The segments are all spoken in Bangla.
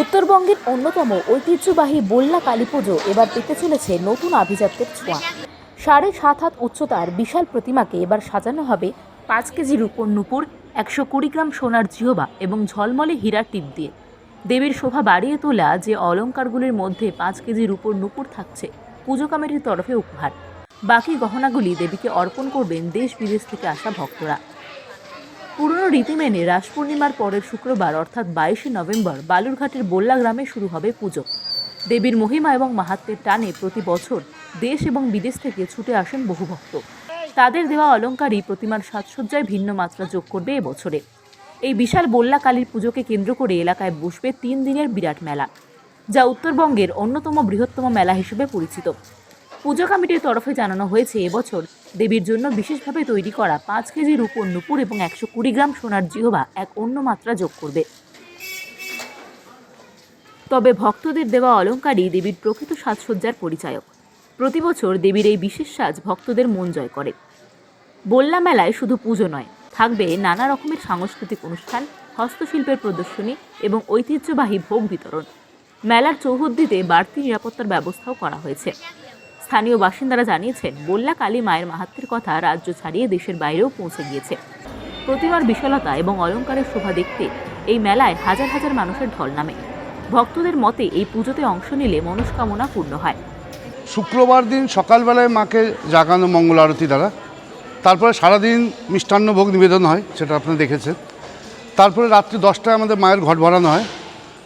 উত্তরবঙ্গের অন্যতম ঐতিহ্যবাহী বল্লা কালী পুজো এবার পেতে চলেছে নতুন আভিজাত্যের ছোঁয়া। সাড়ে সাত হাত উচ্চতার বিশাল প্রতিমাকে এবার সাজানো হবে পাঁচ কেজি রূপোর নুপুর, একশো কুড়ি গ্রাম সোনার জিহবা এবং ঝলমলে হীরার টিপ দিয়ে। দেবীর শোভা বাড়িয়ে তোলা যে অলংকারগুলির মধ্যে পাঁচ কেজি রূপোর নুপুর থাকছে, পুজো কমিটির তরফে উপহার। বাকি গহনাগুলি দেবীকে অর্পণ করবেন দেশ বিদেশ থেকে আসা ভক্তরা। রীতি মেনে রাস পূর্ণিমার পরের শুক্রবার, অর্থাৎ বাইশে নভেম্বর, বালুরঘাটের বল্লা গ্রামে শুরু হবে পুজো। দেবীর মহিমা এবং মাহাত্মের টানে প্রতি বছর দেশ এবং বিদেশ থেকে ছুটে আসেন বহু ভক্ত। তাদের দেওয়া অলংকারই প্রতিমার সাজসজ্জায় ভিন্ন মাত্রা যোগ করবে এবছরে। এই বিশাল বল্লা কালীর পুজোকে কেন্দ্র করে এলাকায় বসবে তিন দিনের বিরাট মেলা, যা উত্তরবঙ্গের অন্যতম বৃহত্তম মেলা হিসেবে পরিচিত। পুজো কমিটির তরফে জানানো হয়েছে, এবছর দেবীর জন্য বিশেষভাবে তৈরি করা পাঁচ কেজি রূপোর নুপুর এবং একশো কুড়ি গ্রাম সোনার জিহবা এক অন্য মাত্রা যোগ করবে। তবে ভক্তদের দেওয়া অলংকারই দেবীর প্রকৃত সাজসজ্জার পরিচায়ক। প্রতি বছর দেবীর এই বিশেষ সাজ ভক্তদের মন জয় করে। বল্লা মেলায় শুধু পুজো নয়, থাকবে নানা রকমের সাংস্কৃতিক অনুষ্ঠান, হস্তশিল্পের প্রদর্শনী এবং ঐতিহ্যবাহী ভোগ বিতরণ। মেলার চৌহদ্দিতে বাড়তি নিরাপত্তার ব্যবস্থাও করা হয়েছে। স্থানীয় বাসিন্দারা জানিয়েছেন বল্লা কালী মায়ের মাহাত্মের কথা রাজ্য ছাড়িয়ে দেশের বাইরেও পৌঁছে গিয়েছে। প্রতিমার বিশালতা এবং অলংকারের শোভা দেখতে এই মেলায় হাজার হাজার মানুষের ঢল নামে। ভক্তদের মতে এই পুজোতে অংশ নিলে মনস্কামনা পূর্ণ হয়। শুক্রবার দিন সকালবেলায় মাকে জাগানো মঙ্গল আরতি দ্বারা, তারপরে সারাদিন মিষ্টান্ন ভোগ নিবেদন হয়, সেটা আপনারা দেখেছেন। তারপরে রাত্রি দশটায় আমাদের মায়ের ঘট ভরানো হয়।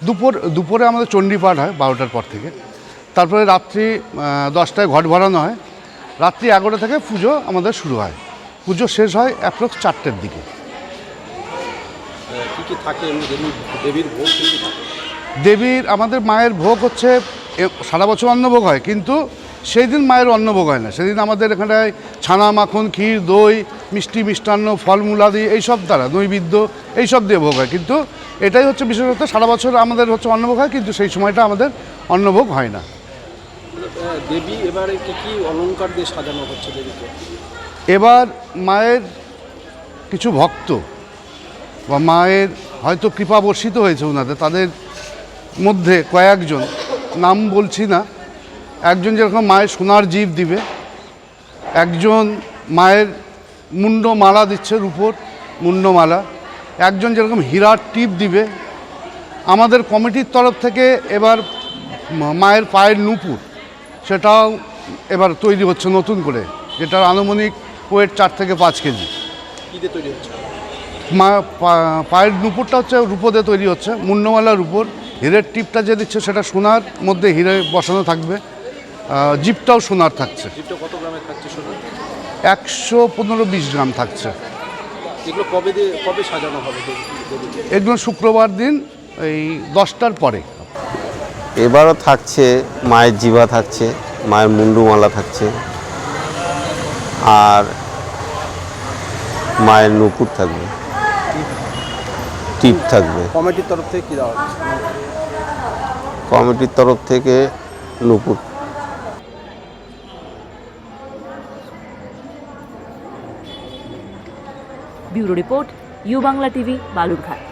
দুপুর, দুপুরে আমাদের চণ্ডীপাঠ হয় বারোটার পর থেকে। তারপরে রাত্রি দশটায় ঘট ভরানো হয়। রাত্রি এগারোটা থেকে পুজো আমাদের শুরু হয়। পুজো শেষ হয় অ্যাপ্রক্স চারটের দিকে। দেবীর আমাদের মায়ের ভোগ হচ্ছে সারা বছর অন্নভোগ হয় কিন্তু সেই দিন মায়ের অন্নভোগ হয় না। সেদিন আমাদের এখানে ছানা মাখন ক্ষীর দই মিষ্টি মিষ্টান্ন ফলমূলাদি এইসব দ্বারা নৈবেদ্য এইসব দিয়ে ভোগ হয়। কিন্তু এটাই হচ্ছে বিশেষত সারা বছর আমাদের হচ্ছে অন্নভোগ হয় কিন্তু সেই সময়টা আমাদের অন্নভোগ হয় না। দেবী, এবারে কী কী দিয়ে সাজানো হচ্ছে দেবীকে? এবার মায়ের কিছু ভক্ত বা মায়ের হয়তো কৃপা বর্ষিত হয়েছে ওনাদের, তাদের মধ্যে কয়েকজন, নাম বলছি না, একজন যেরকম মায়ের সোনার জীব দিবে, একজন মায়ের মুন্ডমালা দিচ্ছে রূপোর মুন্ডমালা, একজন যেরকম হীরার টিপ দিবে। আমাদের কমিটির তরফ থেকে এবার মায়ের পায়ের নুপুর সেটাও এবার তৈরি হচ্ছে নতুন করে যেটার আনুমানিক ওয়েট চার থেকে পাঁচ কেজি। তৈরি হচ্ছে? মা পায়ের নুপুরটা হচ্ছে রূপো দিয়ে তৈরি হচ্ছে মুন্ডমালার উপর হীরের টিপটা যে দিচ্ছে সেটা সোনার মধ্যে হিরে বসানো থাকবে জিপটাও সোনার থাকছে। কত গ্রামের থাকছে শোনা একশো পনেরো বিশ গ্রাম থাকছে। এগুলো কবে কবে সাজানো হবে? এগুলো শুক্রবার দিন এই দশটার পরে। এবারও থাকছে মায়ের জিভা থাকছে মায়ের মুন্ডুমালা থাকছে আর মায়ের নুপুর থাকবে। টিপ থাকবে। কমিটির তরফ থেকে কী দেওয়া হচ্ছে? কমিটির তরফ থেকে Nupur. Bureau report U Bangla TV Balurghat.